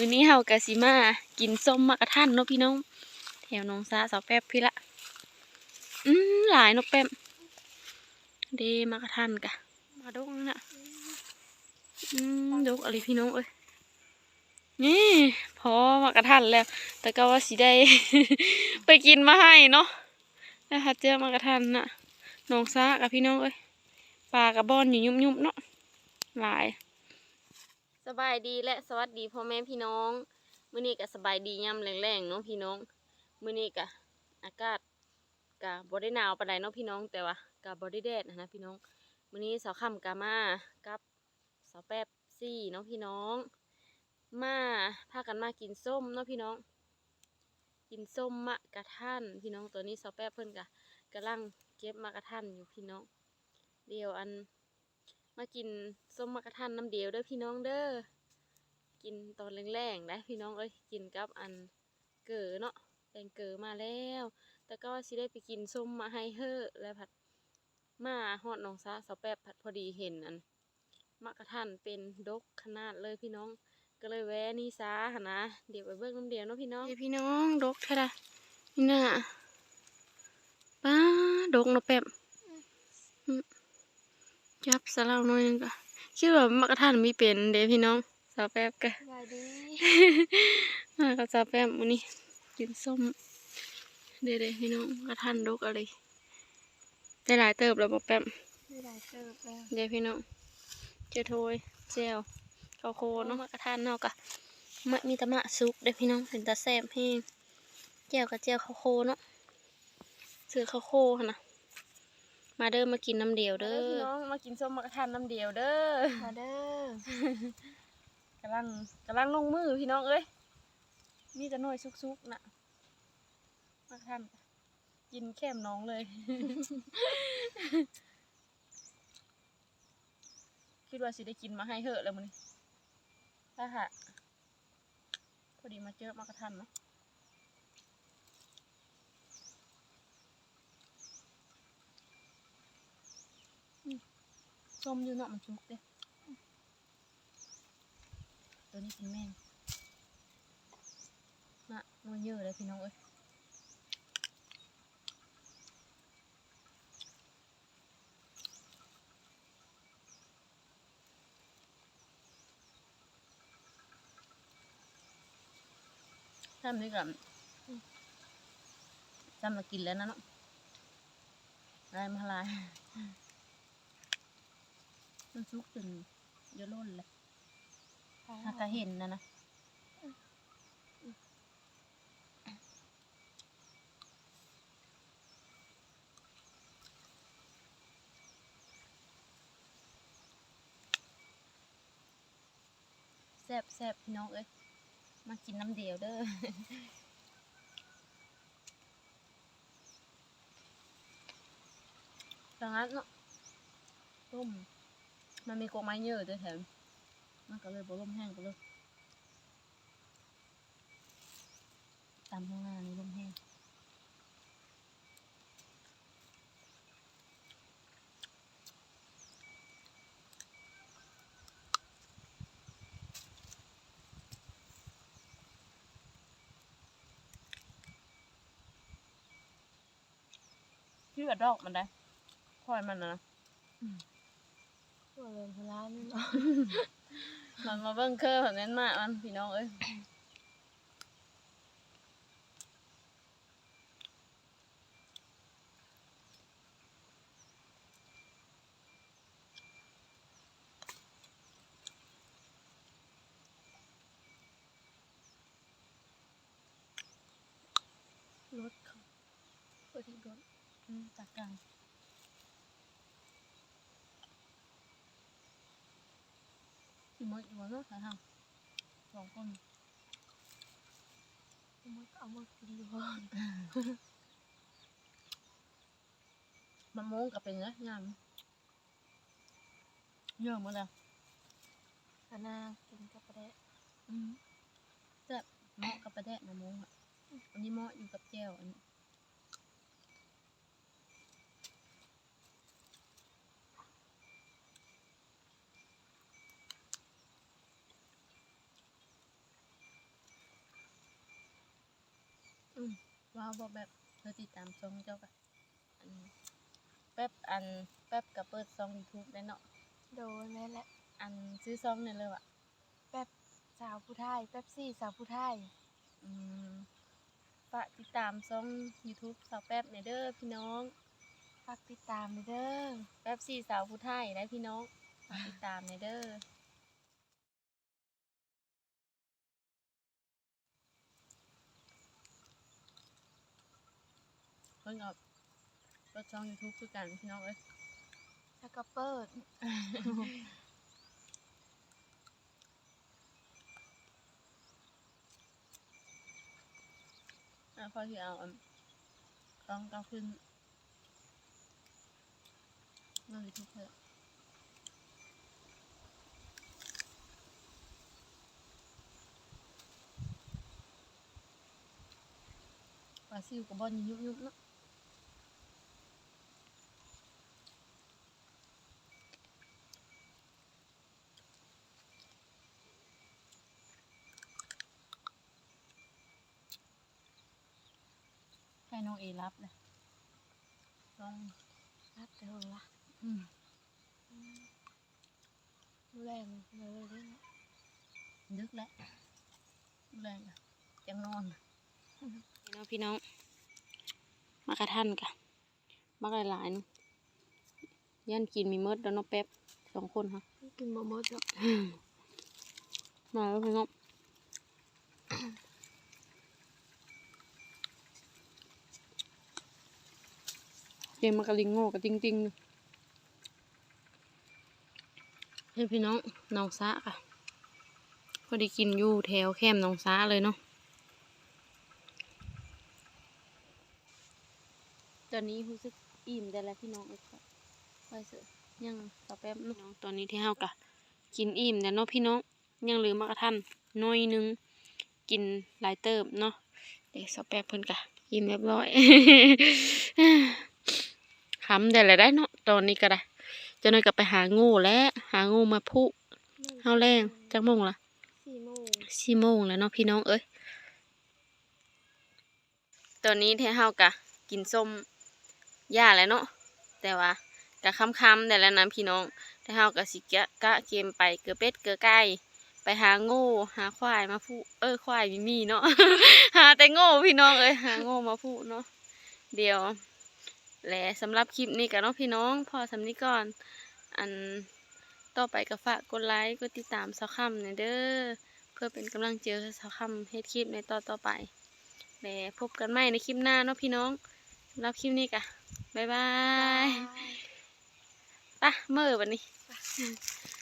มื้อนี้เฮากะสิมากินส้มมะกระทันเนาะพี่น้อง แถวหนองสาสาวแป๊บพี่ละ อืมหลายนกแป๊บเดมะกระทันกะ มาดกนั่นน่ะ อืมดกอะไรพี่น้องเอ้ยนี่พอมากระทันแล้ว แต่ก็ว่าสิได้ ไปกินมาให้เนาะนะคะเจอมากระทันน่ะหนองซากับพี่น้องเอ้ยปลากระบอนอยู่ยุ่มๆเนาะหลาย สบายดีและสวัสดีพ่อแม่พี่น้องมื้อนี้ก็สบายดีย่ำแรงๆเนาะพี่น้องมื้อนี้ก็อากาศก็บ่ได้หนาวปานใดเนาะพี่น้องแต่ว่าก็บ่ได้แดดนะพี่น้องมื้อนี้สาวค่ำก็มากับสาวแป๊บซี่เนาะพี่น้อง มาพากันมากินส้มเนาะพี่น้อง กินส้มมะกระทันพี่น้องตัวนี้สาวแป๊บเพิ่นก็กำลังเก็บมะกระทันอยู่พี่น้อง เดี๋ยวอัน มากินส้มมะกระทันน้ำเดียวเด้อพี่น้องเด้อกินตอนแรงๆได้พี่น้องเอ้ยกินกับอันเก๋อเนาะแตงเก๋อมาแล้ว แต่ก็สิได้ไปกินส้มมาให้เฮ้อแล้วผัดมาฮอดหนองซาสาวแป๊บผัดพอดีเห็นอันมะกระทันเป็นดกขนาดเลยพี่น้องก็เลยแวะนี่ซาหนนะเดี๋ยวไปเบิ่งน้ำเดียวเนาะพี่น้องพี่น้องดกเท่าไรนี่น่ะป้าดกเนาะแป๊บอืม จับสะเล่าหน่อยหนึงก็คิดว่ามะกระทันมีเป็นเด้พี่น้องสาวแป๊บก็สบายดีมากับสาวแป๊บมื้อนี้กินส้มเด้ๆพี่น้องกระทันดกอะไรได้หลายเติบแล้วบ่แป๊บไม่ได้เติบแล้วเดี๋ยวพี่น้องเจอโทยเจลข้าวโคเนาะมะกระทานเนาะกะมะมีแตะมะซุกเด้อพี่น้องเป็นตาแซ่บให้แจ่วกับแจ่วข้าวโคเนาะซื้อข้าวโคหั่นนะ มาเด้อมากินน้ำเดียวเด้อพี่น้องมากินส้มมะกระทานน้ำเดียวเด้อมาเด้อกำลังกำลังลงมือพี่น้องเอ้ยมีแต่หน่อยซุกๆน่ะมะกระทานกินแค่มน้องเลย คิดว่าสิได้กินมาให้เหอะแล้วมันถ้าหะพอดีมาเจอมากระทันเนาะอืมส้ มอยู่เนาะมันชุกเด้ตัวนี้เป็นแม่งน่ะนัวเยอะเลยพี่น้องเอ้ยทำนี่กับจำมากินแล้วนะเนาะได้มาลาย นชุกจนเยอะล้นเลยถ้าก็เห็นนะนะแซ่บแซ่บพี่น้องเอ้ยมากินน้ำเดียวเด้อดังนั้นเนาะต้ม มันมีกวงไม้เยอะด้วยแถมมันก็เลยบ่มแห้งก็เลยตามข้างหน้านี่ลมแห้งที่กระดอกมันได้คอยมันนะนะ ตัวเรินพลานี่เนาะมันมาเบิ่งเคอร์แบบนั้นมากมันพี่น้องเอ้ยรถเขาเปิดที่รถ อืมจากกลาง พี่มดอยู่บนรถสาทางสองคนเอามาเอามากินอยู่บ้านมันโม้งกับเป็นไงงามเยอะมดแล้วคณะกินกับประเดะอืมแซ่บเหมาะกับประแดะมะม่วงอะอันนี้เหมาะอยู่กับแจ่วอันนี้ ว้าวบอกแบบเธอติดตามช่องเจ้ากับอันแป๊บอันแป๊บกับเปิดช่อง YouTube ได้เนาะโดยแม่นแหละอันซื้อช่องเนี่ยเลยว่ะแป๊บสาวผู้ไทยแป๊บซี่สาวผู้ไทยอืมฝากติดตามช่อง YouTube สาวแป๊บในอยเด้อพี่น้องฝากติดตามเด้อแป๊บสี่สาวผู้ไทยได้พี่น้องฝากติดตามในอยเด้อ พิ่งเอาเปิดช่อง YouTube คือกันพี่น้องเอ้ยแล้วก็เปิด อะพอที่เอาอันต้องต้องขึ้นลงยูทูบเพื่อปลาซิวกับบอลยุบยุบๆเนาะ ให้น้องเอรับเลยต้องรับเด้อละอืมแรงเลยเด้อดึกแล้วแรงอะจังนอนพี่น้องพี่น้อง มากระทันกะมากหลายๆนึงยันกินมีเมดแล้วเน้องแป๊บสองคนค่ะกินบ่หมดหรอกมาแล้วพี่น้อง เกมมากระลิงโง่กับจริงๆเลยให้พี่น้องน้องซะค่ะพอดีกินอยู่แถวแคมป์น้องซาเลยเนาะตอนนี้รู้สึกอิ่มได้แล้วพี่น้องเอ้ยค่ะไปเสอะยังต่อแป๊บเนาะตอนนี้ที่เฮากะกินอิ่มแล้วเนาะพี่น้องยังเหลือมากระทันหน้อยหนึงกินหลายเติมเนาะเด็กสอแป๊บเพิ่นกะอิ่มเรียบร้อย คำได้แล้วได้เนาะตอนนี้ก็ได้เจะนายก็ไปหางูแล้วหางูมาพุเฮาแรงจักโมงละสี่โมงสี่โมงแล้วเนาะพี่น้องเอ้ยตอนนี้ที่เฮากะกินส้มย่าแล้วเนาะแต่ว่ากะค่ำๆได้แล้วนะพี่น้องที่เฮากะสิกะกะเกมไปเกือเป็ดเกือไก่ไปหาโง่หาควายมาพูเออควายมีมีเนาะหาแต่โง่พี่น้องเอ้ยหาโง่มาพูเนาะเดี๋ยว และสำหรับคลิปนี้กันเนาะพี่น้องพอสำนี้ก่อน อันต่อไปก็ฝากกดไลค์กดติดตามสาวคำหน่อยเด้อเพื่อเป็นกำลังใจให้สาวคำเฮ็ดคลิปในตอนต่อไปและพบกันใหม่ในคลิปหน้าเนาะพี่น้องสำหรับคลิปนี้กะบ๊ายบายบายไปะเมื่อวันนี้บ